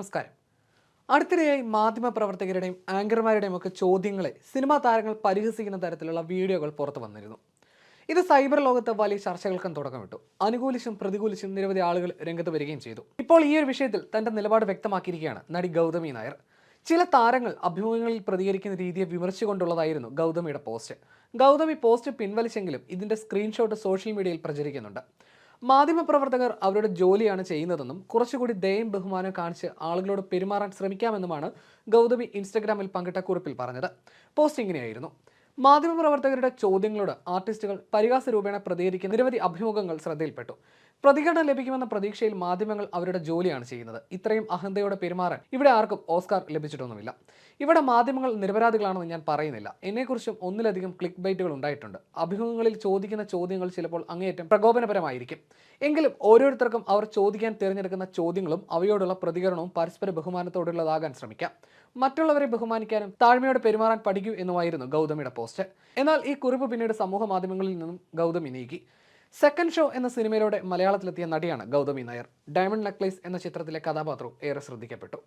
നമസ്കാരം. അടുത്തിടെയായി മാധ്യമപ്രവർത്തകരുടെയും ആങ്കർമാരുടെയും ഒക്കെ ചോദ്യങ്ങളെ സിനിമാ താരങ്ങൾ പരിഹസിക്കുന്ന തരത്തിലുള്ള വീഡിയോകൾ പുറത്തു വന്നിരുന്നു. ഇത് സൈബർ ലോകത്ത് വലിയ ചർച്ചകൾക്കും തുടക്കമിട്ടു അനുകൂലിച്ചും പ്രതികൂലിച്ചും നിരവധി ആളുകൾ രംഗത്ത് വരികയും ചെയ്തു. ഇപ്പോൾ ഈ ഒരു വിഷയത്തിൽ തന്റെ നിലപാട് വ്യക്തമാക്കിയിരിക്കുകയാണ് നടി ഗൗതമി നായർ. ചില താരങ്ങൾ അഭിമുഖങ്ങളിൽ പ്രതികരിക്കുന്ന രീതിയെ വിമർശിച്ചുകൊണ്ടുള്ളതായിരുന്നു ഗൗതമിയുടെ പോസ്റ്റ്. ഗൗതമി പോസ്റ്റ് പിൻവലിച്ചെങ്കിലും ഇതിന്റെ സ്ക്രീൻഷോട്ട് സോഷ്യൽ മീഡിയയിൽ പ്രചരിക്കുന്നുണ്ട്. മാധ്യമപ്രവർത്തകർ അവരുടെ ജോലിയാണ് ചെയ്യുന്നതെന്നും കുറച്ചുകൂടി ദയയും ബഹുമാനം കാണിച്ച് ആളുകളോട് പെരുമാറാൻ ശ്രമിക്കാമെന്നുമാണ് ഗൗതമി ഇൻസ്റ്റഗ്രാമിൽ പങ്കിട്ട കുറിപ്പിൽ പറഞ്ഞത്. പോസ്റ്റ് ഇങ്ങനെയായിരുന്നു. മാധ്യമപ്രവർത്തകരുടെ ചോദ്യങ്ങളോട് ആർട്ടിസ്റ്റുകൾ പരിഹാസ രൂപേണ പ്രതികരിക്കുന്ന നിരവധി അഭിമുഖങ്ങൾ ശ്രദ്ധയിൽപ്പെട്ടു. പ്രതികരണം ലഭിക്കുമെന്ന പ്രതീക്ഷയിൽ മാധ്യമങ്ങൾ അവരുടെ ജോലിയാണ് ചെയ്യുന്നത്. ഇത്രയും അഹന്തയോടെ പെരുമാറാൻ ഇവിടെ ആർക്കും ഓസ്കാർ ലഭിച്ചിട്ടൊന്നുമില്ല. ഇവിടെ മാധ്യമങ്ങൾ നിരപരാധികളാണെന്ന് ഞാൻ പറയുന്നില്ല. എന്നെക്കുറിച്ചും ഒന്നിലധികം ക്ലിക്ക് ബൈറ്റുകൾ ഉണ്ടായിട്ടുണ്ട്. അഭിമുഖങ്ങളിൽ ചോദിക്കുന്ന ചോദ്യങ്ങൾ ചിലപ്പോൾ അങ്ങേയറ്റം പ്രകോപനപരമായിരിക്കും. എങ്കിലും ഓരോരുത്തർക്കും അവർ ചോദിക്കാൻ തിരഞ്ഞെടുക്കുന്ന ചോദ്യങ്ങളും അവയോടുള്ള പ്രതികരണവും പരസ്പര ബഹുമാനത്തോടുള്ളതാകാൻ ശ്രമിക്കാം. മറ്റുള്ളവരെ ബഹുമാനിക്കാനും താഴ്മയോടെ പെരുമാറാൻ പഠിക്കൂ എന്നുമായിരുന്നു ഗൗതമിയുടെ പോസ്റ്റ് എന്നാൽ ഈ കുറിപ്പ് പിന്നീട് സമൂഹ മാധ്യമങ്ങളിൽ നിന്നും ഗൗതമി നീക്കി. സെക്കൻഡ് ഷോ എന്ന സിനിമയിലൂടെ മലയാളത്തിലെത്തിയ നടിയാണ് ഗൗതമി നായർ. ഡയമണ്ട് നെക്ലേസ് എന്ന ചിത്രത്തിലെ കഥാപാത്രവും ഏറെ ശ്രദ്ധിക്കപ്പെട്ടു.